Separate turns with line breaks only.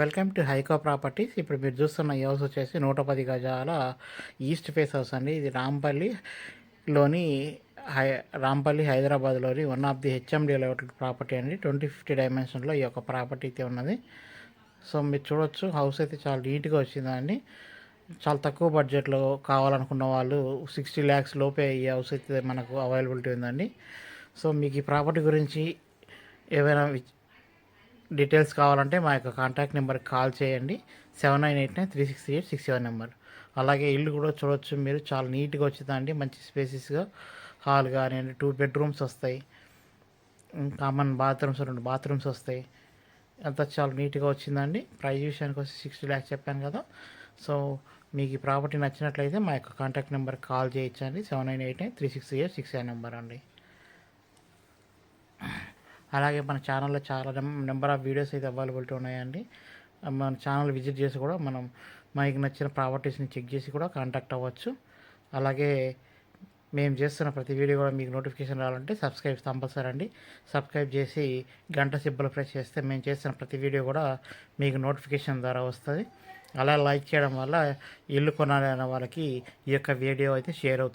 Welcome to హైకో properties. ఇప్పుడు మీరు చూస్తున్న ఈ హౌస్ వచ్చేసి నూట పది గజాల ఈస్ట్ ఫేస్ హౌస్ అండి. ఇది రాంపల్లిలోని హై రాంపల్లి హైదరాబాద్లోని one of the HMD level property అండి. ట్వంటీ ఫిఫ్టీ డైమెన్షన్లో ఈ యొక్క ప్రాపర్టీ అయితే ఉన్నది. సో మీరు చూడొచ్చు హౌస్ అయితే చాలా నీట్గా వచ్చిందండి చాలా తక్కువ బడ్జెట్లో కావాలనుకున్న వాళ్ళు సిక్స్టీ ల్యాక్స్ లోపే ఈ హౌస్ అయితే మనకు అవైలబిలిటీ ఉందండి. సో మీకు ఈ ప్రాపర్టీ గురించి ఏవైనా డీటెయిల్స్ కావాలంటే మా యొక్క కాంటాక్ట్ నెంబర్కి కాల్ చేయండి. Seven nine eight nine three six eight six seven number. అలాగే ఇల్లు కూడా చూడొచ్చు మీరు. చాలా నీట్గా వచ్చిందండి. మంచి స్పేసెస్గా హాల్ కానివ్వండి టూ బెడ్రూమ్స్ వస్తాయి. కామన్ బాత్రూమ్స్ రెండు బాత్రూమ్స్ వస్తాయి. అంతా చాలా నీట్గా వచ్చిందండి. ప్రైజ్ విషయానికి వచ్చి సిక్స్టీ ల్యాక్స్ చెప్పాను కదా. సో మీకు ఈ ప్రాపర్టీ నచ్చినట్లయితే మా యొక్క కాంటాక్ట్ నెంబర్ కాల్ చేయొచ్చండి. Seven nine eight nine three six eight six seven number అండి. అలాగే మన ఛానల్లో చాలా నెంబర్ ఆఫ్ వీడియోస్ అయితే అవైలబిలిటీ ఉన్నాయండి. మన ఛానల్ విజిట్ చేసి కూడా మనం మనకి నచ్చిన ప్రాపర్టీస్ని చెక్ చేసి కూడా కాంటాక్ట్ అవ్వచ్చు. అలాగే మేము చేస్తున్న ప్రతి వీడియో కూడా మీకు నోటిఫికేషన్ రావాలంటే సబ్స్క్రైబ్ కంపల్సరీ అండి. సబ్స్క్రైబ్ చేసి గంట సిబ్బలు ప్రెస్ చేస్తే మేము చేస్తున్న ప్రతి వీడియో కూడా మీకు నోటిఫికేషన్ ద్వారా వస్తుంది. అలా లైక్ చేయడం వల్ల ఇల్లు కొనాలనే వాళ్ళకి ఈ యొక్క వీడియో అయితే షేర్ అవుతుంది.